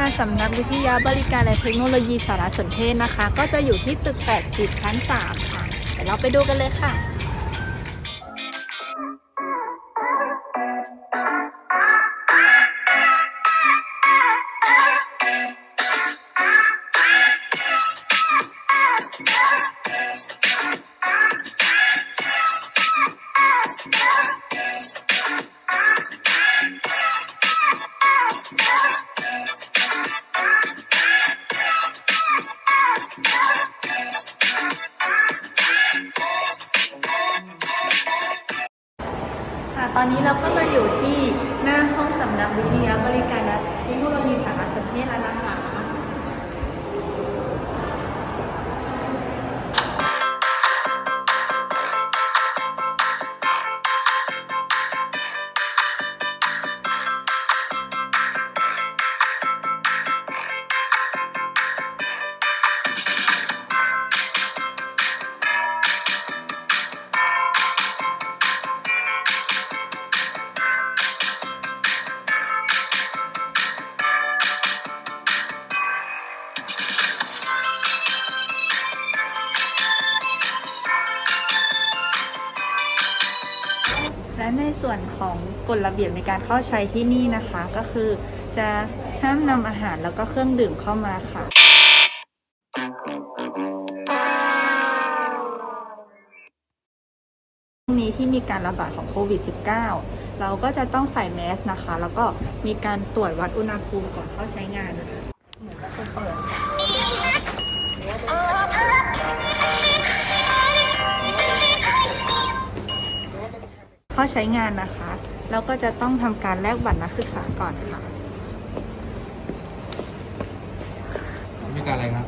ค่ะสำนักวิทยาบริการและเทคโนโลยีสารสนเทศนะคะ ก็จะอยู่ที่ตึก 80 ชั้น 3 ค่ะเดี๋ยวเราไปดูกันเลยค่ะ ตอนนี้เราก็มาอยู่ที่หน้าห้องสำนักวิทยาบริการและเทคโนโลยีสารสนเทศแล้วนะคะ ส่วนของกฎระเบียบในการเข้าใช้ที่นี่นะคะ ก็คือจะห้ามนำอาหารแล้วก็เครื่องดื่มเข้ามาค่ะช่วงนี้ที่มีการระบาดของโควิด -19 เราก็จะต้องใส่แมสนะคะ แล้วก็มีการตรวจวัดอุณหภูมิก่อนเข้าใช้งานนะคะ เข้าใช้งานนะคะเราก็จะต้องทำการแลกบัตรนักศึกษาก่อนค่ะมีการอะไรครับ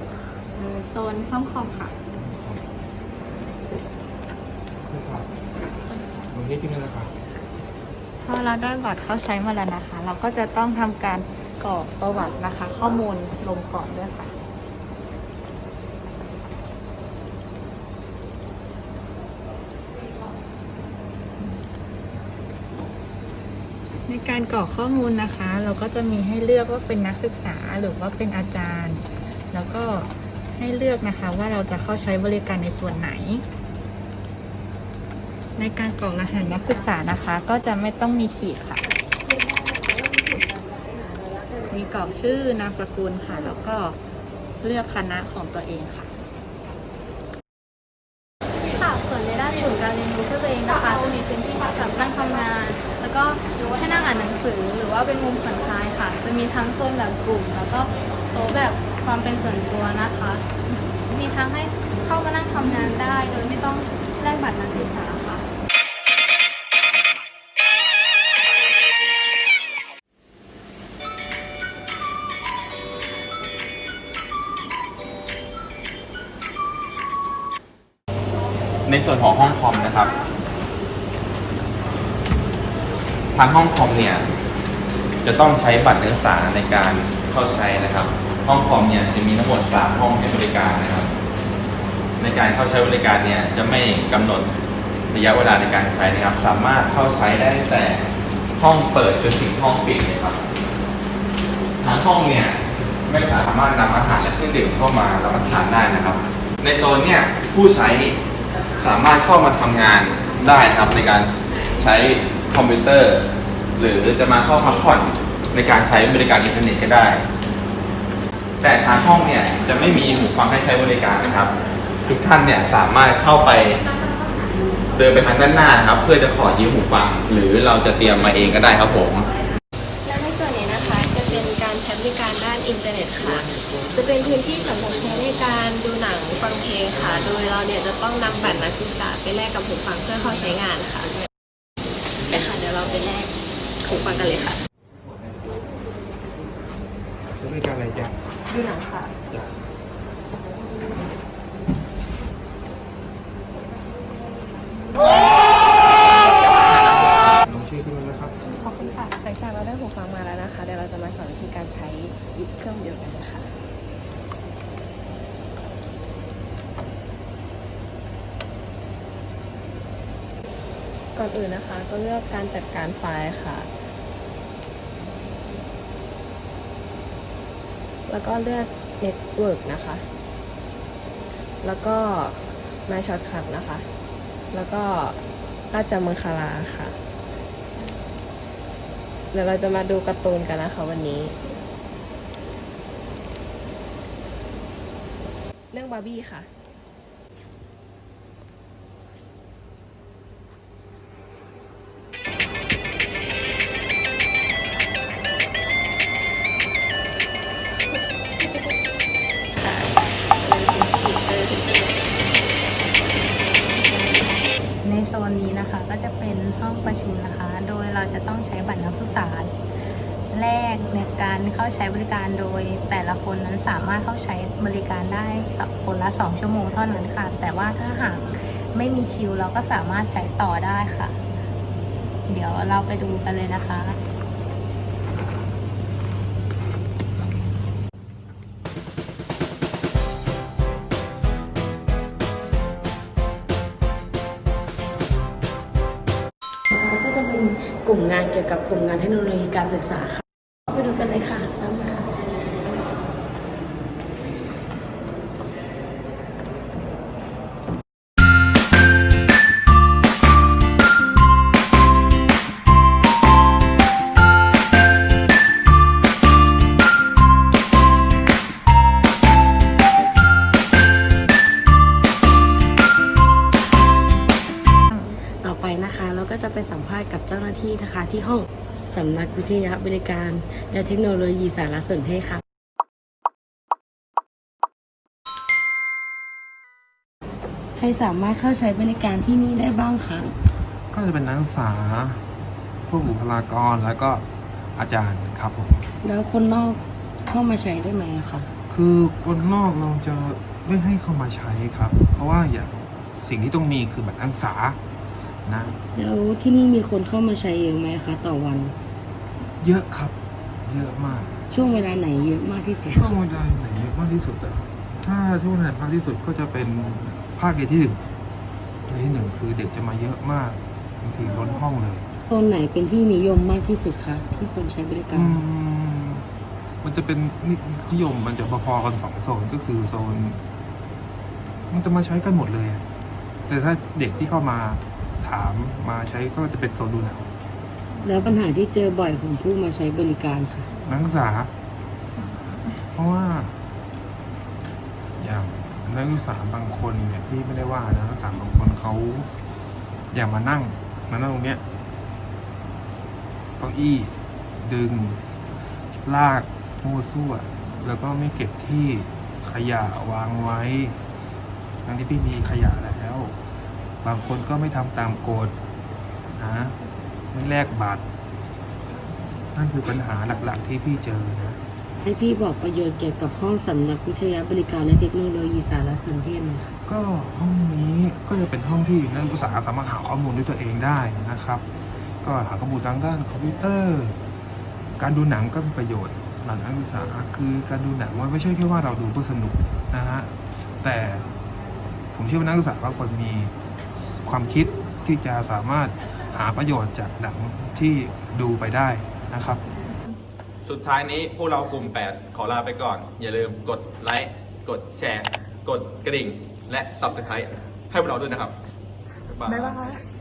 โซนห้องคอมค่ะครับตรงนี้ที่นี่นะครับพอเราได้บัตรเข้าใช้มาแล้วนะคะ เราก็จะต้องทำการกรอกประวัตินะคะ ข้อมูลลงก่อนด้วยค่ะ ในการกรอกข้อมูลนะคะ เราก็จะมีให้เลือกว่าเป็นนักศึกษาหรือว่าเป็นอาจารย์ แล้วก็ให้เลือกนะคะว่าเราจะเข้าใช้บริการในส่วนไหน ในการกรอกรหัสนักศึกษานะคะ ก็จะไม่ต้องมีขีดค่ะ มีกรอกชื่อนามสกุลค่ะ แล้วก็เลือกคณะของตัวเองค่ะค่ะส่วนในด้านศูนย์การเรียนรู้เพื่อตัวเองนะคะ จะมีพื้นที่ให้กับนั่งทำงาน แล้วก็ ให้นั่งอ่านหนังสือหรือว่าเป็นมุมผ่อนคลายค่ะ จะมีทั้งโซนแบบกลุ่ม แล้วก็โต๊ะแบบความเป็นส่วนตัวนะคะ มีทั้งให้เข้ามานั่งทำงานได้ โดยไม่ต้องแลกบัตรนักศึกษาค่ะ ในส่วนของห้องคอมนะครับางห้องคอมเนี่ยจะต้องใช้บัตรนักศึกษาในการเข้าใช้นะครับ ห้องคอมเนี่ยจะมีทั้งหมด3ห้องให้บริการนะครับ ในการเข้าใช้บริการเนี่ยจะไม่กำหนดระยะเวลาในการใช้นะครับ สามารถเข้าใช้ได้ตั้งแต่ห้องเปิดจนถึงห้องปิดเลยครับทางห้องเนี่ยไม่สามารถนำอาหารและเครื่องดื่มเข้ามารับประทานได้นะครับ ในโซนเนี่ยผู้ใช้สามารถเข้ามาทำงานได้นะครับในการใช้ คอมพิวเตอร์ หรือจะมาเข้าพักผ่อนในการใช้บริการอินเทอร์เน็ตก็ได้ แต่ทางห้องเนี่ยจะไม่มีหูฟังให้ใช้บริการนะครับ ทุกท่านเนี่ยสามารถเข้าไปเดินไปทางด้านหน้านะครับ เพื่อจะขอยืมหูฟัง หรือเราจะเตรียมมาเองก็ได้ครับผมและในส่วนนี้นะคะจะเป็นการใช้บริการด้านอินเทอร์เน็ตค่ะ จะเป็นพื้นที่สำหรับใช้ในการดูหนังฟังเพลงค่ะ โดยเราเนี่ยจะต้องนำบัตรนักศึกษาไปแลกกับหูฟังเพื่อเข้าใช้งานค่ะ ยวเราไปแลกหูฟังกันเลยค่ะ ใช้บริการอะไรจ๊ะดูหนังค่ะลงชื่อขึ้นมาแล้วครับ ขอบคุณค่ะ หลังจากเราได้หูฟังมาแล้วนะคะ เดี๋ยวเราจะมาสอนวิธีการใช้อีกเครื่องเดียวกันนะคะ ก่อนอื่นนะคะ ก็เลือกการจัดการไฟล์ค่ะ แล้วก็เลือก Network นะคะ แล้วก็ My Shortcut นะคะ แล้วก็ราชมังคลาค่ะ เดี๋ยวเราจะมาดูการ์ตูนกันนะคะวันนี้ เรื่องบาร์บี้ค่ะ เข้าใช้บริการโดย แต่ละคนนั้นสามารถเข้าใช้บริการได้สักคนละ 2 ชั่วโมงเท่านั้นค่ะ แต่ว่าถ้าหากไม่มีคิวเราก็สามารถใช้ต่อได้ค่ะ เดี๋ยวเราไปดูกันเลยนะคะก็จะเป็นกลุ่มงานเกี่ยวกับกลุ่มงานเทคโนโลยีการศึกษาค่ะ กับเจ้าหน้าที่นะคะ ที่ห้องสำนักวิทยาบริการ และเทคโนโลยีสารสนเทศค่ะ ใครสามารถเข้าใช้บริการที่นี่ได้บ้างคะ ก็จะเป็นนักศึกษาพวกบุคลากรแล้วก็อาจารย์ครับผม แล้วคนนอกเข้ามาใช้ได้ไหมอะคะ คือคนนอกเราจะไม่ให้เข้ามาใช้ครับ เพราะว่าอย่างสิ่งที่ต้องมีคือบัตรนักศึกษา นะแล้วที่นี่มีคนเข้ามาใช้เยอะไหมคะต่อวัน เยอะครับ เยอะมาก ช่วงเวลาไหนเยอะมากที่สุดช่วงเวลาไหนเยอะมากที่สุดอะถ้าช่วงไหนมากที่สุดก็จะเป็นภาคเรียนที่หนึ่งเรียนที่หนึ่งคือเด็กจะมาเยอะมากบางทีล้นห้องเลยโซนไหนเป็นที่นิยมมากที่สุดคะที่คนใช้บริการ อืมมันจะเป็นนิยมมันจะพอๆกันสองโซนก็คือโซน มันจะมาใช้กันหมดเลยอะแต่ถ้าเด็กที่เข้ามา ถามมาใช้ก็จะเป็นโซนดูหนังแล้วปัญหาที่เจอบ่อยของผู้มาใช้บริการค่ะ นักศึกษา เพราะว่า อย่างนักศึกษาบางคนเนี่ยที่ไม่ได้ว่านะนักศึกษาบางคนเขาอยากมานั่งมานั่งตรงเนี้ยเก้าอี้ ดึง ลากมั่วซั่วแล้วก็ไม่เก็บที่ขยะวางไว้ ทั้งที่พี่มีขยะแล้ว บางคนก็ไม่ทำตามกฎนะไม่แลกบัตร นั่นคือปัญหาหลักๆที่พี่เจอนะ ให้พี่บอกประโยชน์เกี่ยวกับห้องสำนักวิทยาบริการและเทคโนโลยีสารสนเทศหน่อยค่ะก็ห้องนี้ก็จะเป็นห้องที่นักศึกษาสามารถหาข้อมูลด้วยตัวเองได้นะครับ ก็หาข้อมูลทางด้านคอมพิวเตอร์ การดูหนังก็เป็นประโยชน์หลังนักศึกษาคือการดูหนังมันไม่ใช่แค่ว่าเราดูเพื่อสนุกนะฮะแต่ผมเชื่อว่านักศึกษาบางคนมี ความคิดที่จะสามารถหาประโยชน์จากหนังที่ดูไปได้นะครับ สุดท้ายนี้พวกเรากลุ่ม 8 ขอลาไปก่อน อย่าลืมกดไลค์กดแชร์ กดกระดิ่ง และ subscribe ให้พวกเราด้วยนะครับ บ๊ายบาย